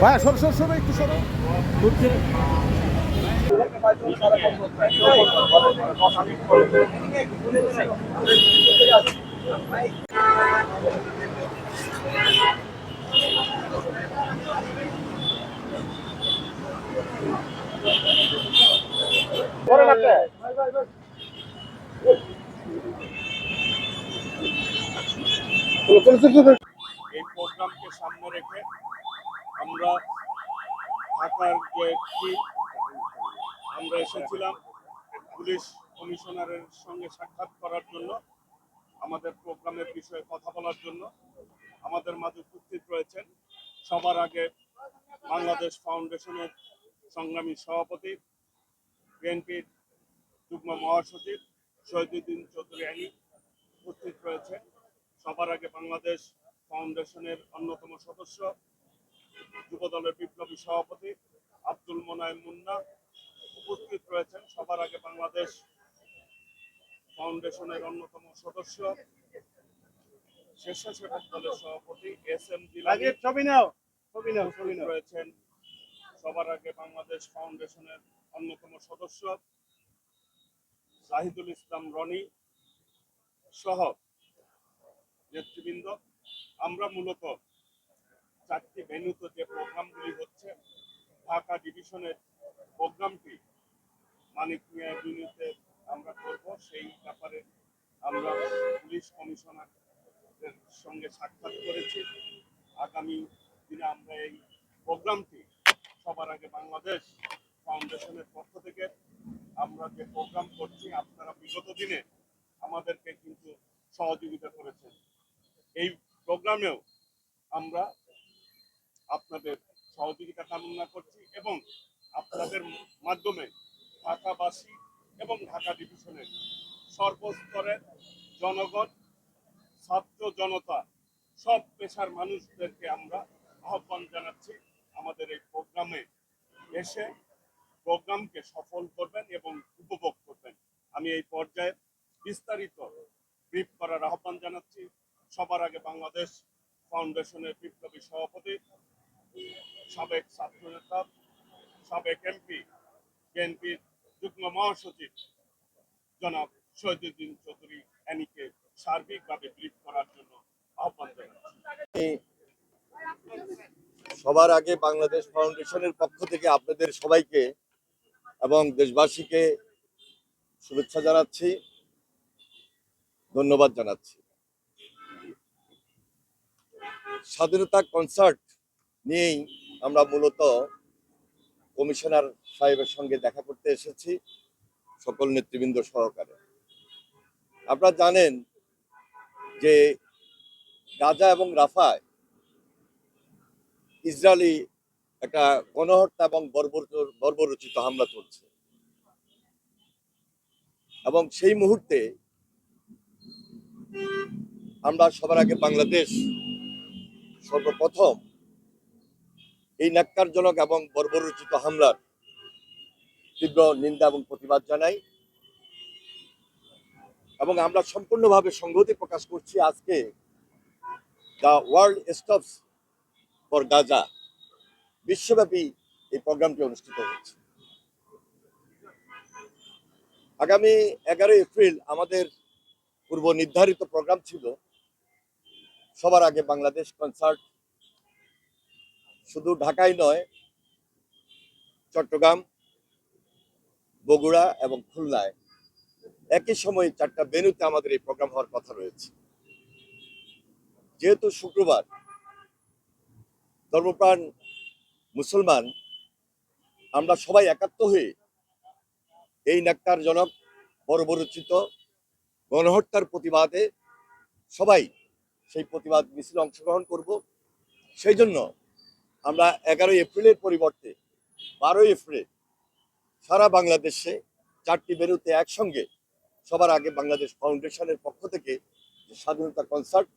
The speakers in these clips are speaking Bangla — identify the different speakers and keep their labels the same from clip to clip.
Speaker 1: ভাইয়া সর সর সর একটু সর।
Speaker 2: এই প্রোগ্রামকে সামনে রেখে আমরা ঢাকার যে আমরা এসেছিলাম পুলিশ কমিশনারের সঙ্গে সাক্ষাৎ করার জন্য, আমাদের প্রোগ্রামের বিষয়ে কথা বলার জন্য। আমাদের মাঝে উপস্থিত রয়েছেন সবার আগে বাংলাদেশ ফাউন্ডেশনের সংগ্রামী সভাপতি, বিএনপির যুগ্ম মহাসচিব শহীদুদ্দিন চৌধুরী আইনি উপস্থিত রয়েছেন। সবার আগে বাংলাদেশ ফাউন্ডেশনের অন্যতম সদস্য যুবদলের বিপ্লবী সভাপতি আব্দুল মোনায়েম মুন্না উপস্থিত রয়েছেন। সবার আগে বাংলাদেশ ফাউন্ডেশনের অন্যতম সদস্য স্বেচ্ছাসেবক দলের সভাপতি এস এম
Speaker 1: ছবি
Speaker 2: রয়েছেন। সবার আগে বাংলাদেশ ফাউন্ডেশনের অন্যতম সদস্য জাহিদুল ইসলাম রনি সহ নেতৃবৃন্দ। আমরা মূলত চারটি ভেন্যুতে যে প্রোগ্রামগুলি হচ্ছে, ঢাকা ডিভিশনের প্রোগ্রামটি মানিক মিয়া ইউনিতে আমরা করব। সেই ব্যাপারে আমরা পুলিশ কমিশনারের সঙ্গে সাক্ষাৎ করেছি। আগামী দিনে আমরা এই প্রোগ্রামটি সবার আগে বাংলাদেশ ফাউন্ডেশনের পক্ষ থেকে আমরা যে প্রোগ্রাম করছি, আপনারা বিগত দিনে আমাদেরকে কিন্তু সহযোগিতা করেছেন। এই প্রোগ্রামেও আমরা আপনাদের সহযোগিতা কামনা করছি এবং আপনাদের মাধ্যমে ঢাকাবাসী এবং ঢাকা ডিভিশনের সর্বস্তরের জনগণ, ছাত্র জনতা, সব পেশার মানুষদেরকে আমরা আহ্বান জানাচ্ছি আমাদের এই প্রোগ্রামে এসে প্রোগ্রামকে সফল করবেন এবং উপভোগ করবেন। আমি এই পর্যায়ে বিস্তারিত ব্রিফ করার আহ্বান জানাচ্ছি। সবার আগে বাংলাদেশ ফাউন্ডেশনের বিপ্লবী সভাপতি সাবেক ছাত্রনেতা সাবেক এমপি বিএনপির যুগ্ম মহাসচিব জনাব শহীদুদ্দিন চৌধুরী অ্যানিকে সার্বিকভাবে ব্রিফ করার জন্য আহ্বান জানাচ্ছি।
Speaker 3: সবার আগে বাংলাদেশ ফাউন্ডেশনের পক্ষ থেকে আপনাদের সবাইকে এবং দেশবাসীকে শুভেচ্ছা জানাচ্ছি, ধন্যবাদ জানাচ্ছি। স্বাধীনতা কনসার্ট নিয়েই আমরা মূলত কমিশনার সাহেবের সঙ্গে দেখা করতে এসেছি সকল নেতৃবৃন্দ সহকারে। আপনারা জানেন যে গাজা এবং রাফায় ইসরায়েলি একটা গণহত্যা এবং বর্বর- বর্বরচিত হামলা চলছে। এবং সেই মুহূর্তে আমরা সবার আগে বাংলাদেশ সর্বপ্রথম এই ন্যাক্কারজনক এবং বর্বরচিত হামলার তীব্র নিন্দা এবং প্রতিবাদ জানাই। এবং আমরা সম্পূর্ণভাবে সংহতি প্রকাশ করছি আজকে the world stops for Gaza. বিশ্বব্যাপী এই প্রোগ্রামটি অনুষ্ঠিত হচ্ছে। আগামী এগারোই এপ্রিল আমাদের পূর্ব নির্ধারিত প্রোগ্রাম ছিল। সবার আগে বাংলাদেশ কনসার্ট শুধু ঢাকায় নয়, চট্টগ্রাম, বগুড়া এবং খুলনায় একই সময়ে চারটা বেনুতে আমাদের এই প্রোগ্রাম হওয়ার কথা রয়েছে। যেহেতু শুক্রবার ধর্মপ্রাণ মুসলমান, আমরা সবাই একাত্ম হয়ে এই ন্যাক্কারজনক বর্বরচিত, গণহত্যার প্রতিবাদে সবাই সেই প্রতিবাদ মিছিলে অংশগ্রহণ করব। সেই জন্য আমরা এগারোই এপ্রিলের পরিবর্তে, বারোই এপ্রিল সারা বাংলাদেশে চারটি বেরুতে একসঙ্গে সবার আগে বাংলাদেশ ফাউন্ডেশনের পক্ষ থেকে যে স্বাধীনতা কনসার্ট,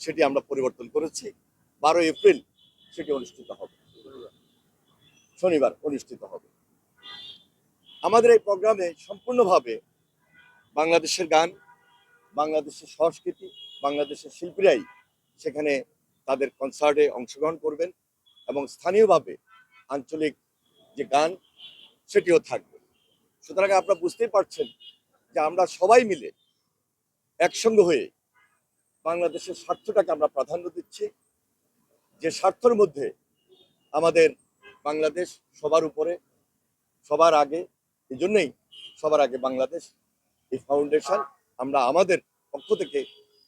Speaker 3: সেটি আমরা পরিবর্তন করেছি। বারোই এপ্রিল সেটি অনুষ্ঠিত হবে। শনিবার অনুষ্ঠিত হবে। আমাদের এই প্রোগ্রামে সম্পূর্ণভাবে বাংলাদেশের গান, বাংলাদেশের সংস্কৃতি, বাংলাদেশের শিল্পীরাই সেখানে তাদের কনসার্টে অংশগ্রহণ করবেন। এবং স্থানীয়ভাবে আঞ্চলিক যে গান, সেটিও থাকবে। সুতরাং আপনারা বুঝতেই পারছেন যে আমরা সবাই মিলে একসঙ্গে হয়ে বাংলাদেশের স্বার্থটাকে আমরা প্রাধান্য দিচ্ছি। যে স্বার্থের মধ্যে আমাদের বাংলাদেশ সবার উপরে, সবার আগে এই জন্যই সবার আগে বাংলাদেশ এই ফাউন্ডেশন আমরা আমাদের পক্ষ থেকে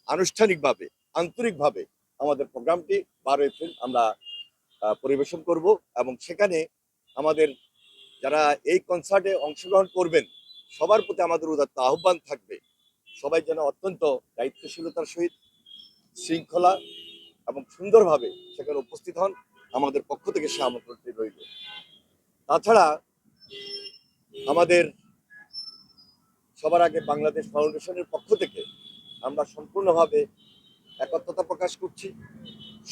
Speaker 3: আনুষ্ঠানিকভাবে, আন্তরিকভাবে আমাদের প্রোগ্রামটি বারো এপ্রিল আমরা পরিবেশন করব এবং সেখানে আমাদের যারা এই কনসার্টে অংশগ্রহণ করবেন, সবার প্রতি আমাদের উদাত্ত আহ্বান থাকবে। সবাই যেন অত্যন্ত দায়িত্বশীলতার সহিত শৃঙ্খলা এবং সুন্দরভাবে সেখানে উপস্থিত হন, আমাদের পক্ষ থেকে সে আমন্ত্রণটি রইল। তাছাড়া আমাদের সবার আগে বাংলাদেশ ফাউন্ডেশনের পক্ষ থেকে আমরা সম্পূর্ণভাবে একত্রতা প্রকাশ করছি,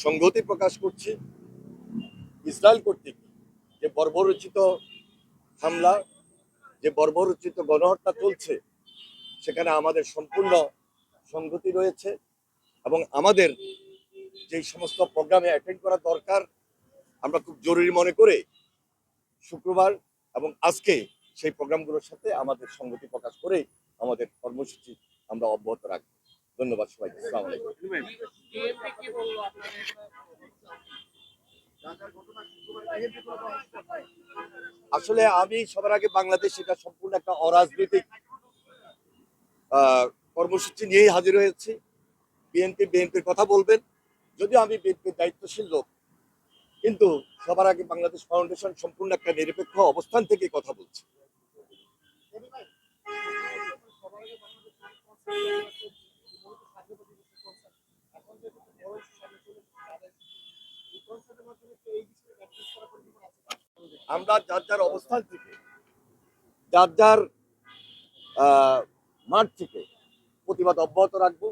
Speaker 3: সংহতি প্রকাশ করছি ইসরায়েল কর্তৃক যে বর্বরচিত হামলা, যে বর্বরচিত গণহত্যা চলছে, সেখানে আমাদের সম্পূর্ণ সংগতি রয়েছে এবং আমাদের যেই সমস্ত প্রোগ্রামে অ্যাটেন্ড করা দরকার, আমরা খুব জরুরি মনে করে শুক্রবার এবং আজকে সেই প্রোগ্রামগুলোর সাথে আমাদের সংগতি প্রকাশ করে আমাদের কর্মসূচি আমরা অব্যাহত রাখব। ধন্যবাদ সবাইকে। আসসালামু আলাইকুম
Speaker 4: বিএনপি কি বলল আপনাদের
Speaker 3: আসলে আমি সবার আগে বাংলাদেশ এটা সম্পূর্ণ একটা অরাজনৈতিক কর্মসূচি নিয়েই হাজির হয়েছি। বিএনপি, বিএনপির কথা বলবেন, যদিও আমি বিএনপির দায়িত্বশীল লোক, কিন্তু সবার আগে বাংলাদেশ ফাউন্ডেশন সম্পূর্ণ একটা নিরপেক্ষ অবস্থান থেকে কথা বলছে। আমরা যার যার অবস্থান থেকে, যার যার মাঠ থেকে প্রতিবাদ অব্যাহত রাখব।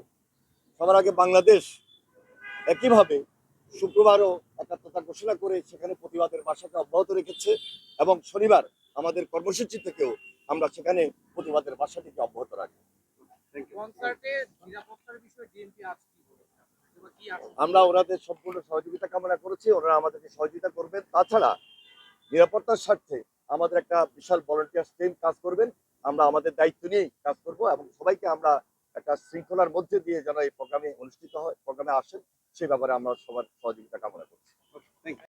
Speaker 3: সবার আগে বাংলাদেশ একইভাবে শুক্রবারও একাত্মতা ঘোষণা করে সেখানে প্রতিবাদের ভাষাকে অব্যাহত রেখেছে এবং শনিবার আমাদের কর্মসূচি থেকেও আমরা সেখানে প্রতিবাদের ভাষাটিকে অব্যাহত রাখব
Speaker 4: কনসার্টে নিরাপত্তার বিষয়ে ডিএমপি আজ কি বলেছে অথবা কি আশঙ্কা
Speaker 3: আমরা ওনাদের সম্পূর্ণ সহযোগিতা কামনা করেছি, ওনারা আমাদেরকে সহযোগিতা করবেন। তাছাড়া নিরাপত্তার স্বার্থে আমাদের একটা বিশাল ভলেন্টিয়ার টিম কাজ করবেন। আমরা আমাদের দায়িত্ব নিয়েই কাজ করব এবং সবাইকে আমরা একটা শৃঙ্খলার মধ্যে দিয়ে যেন এই প্রোগ্রামে অনুষ্ঠিত হয় প্রোগ্রামে আসেন, সে ব্যাপারে আমরা সবার সহযোগিতা কামনা করি